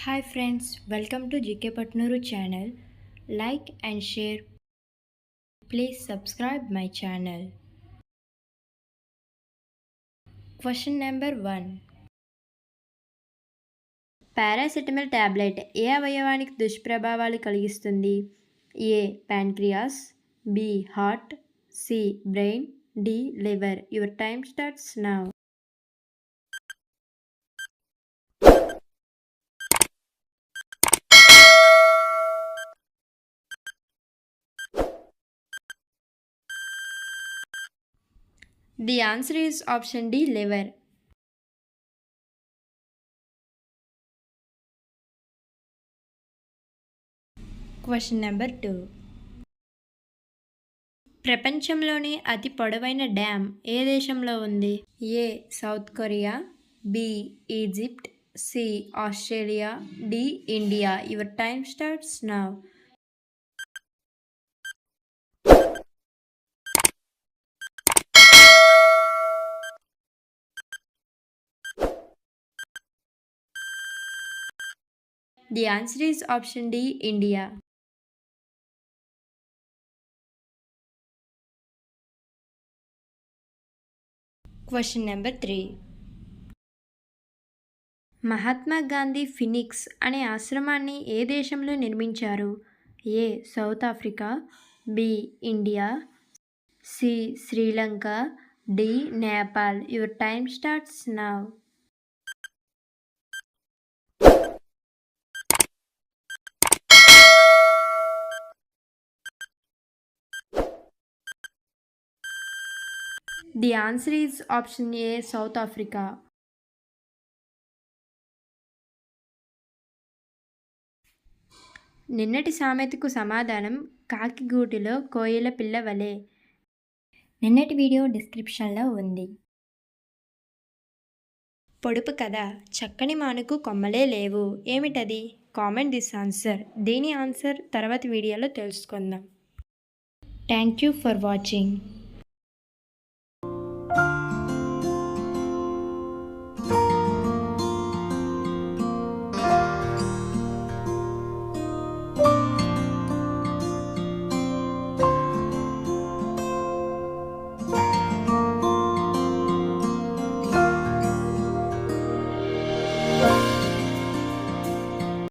Hi friends welcome to GK Patnuru channel like and share please subscribe my channel question number one paracetamol tablet ఏ అవయవానికి దుష్ప్రభావాలు కలిగిస్తుంది? A. Pancreas B heart C brain D liver your time starts now The answer is option D liver. Question number two ప్రపంచంలోని అతి పొడవైన dam ఏ దేశంలో ఉంది? A South Korea B Egypt C Australia D India. Your time starts now The answer is option D India. Question number three Mahatma Gandhi Phoenix అనే ఆశ్రమాన్ని ఏ దేశంలో నిర్మించారు? A South Africa B India C Sri Lanka D Nepal. Your time starts now the answer is option A South Africa నిన్నటి సామెతకు సమాధానం కాకిగూటిలో కోయిల పిల్ల వలె. నిన్నటి వీడియో డిస్క్రిప్షన్లో ఉంది. పొడుపు కథ చక్కని మానుకు కొమ్మలే లేవు. ఏమిటది? Comment this answer. దీని ఆన్సర్ తర్వాత వీడియోలో తెలుసుకుందాం. Thank you for watching.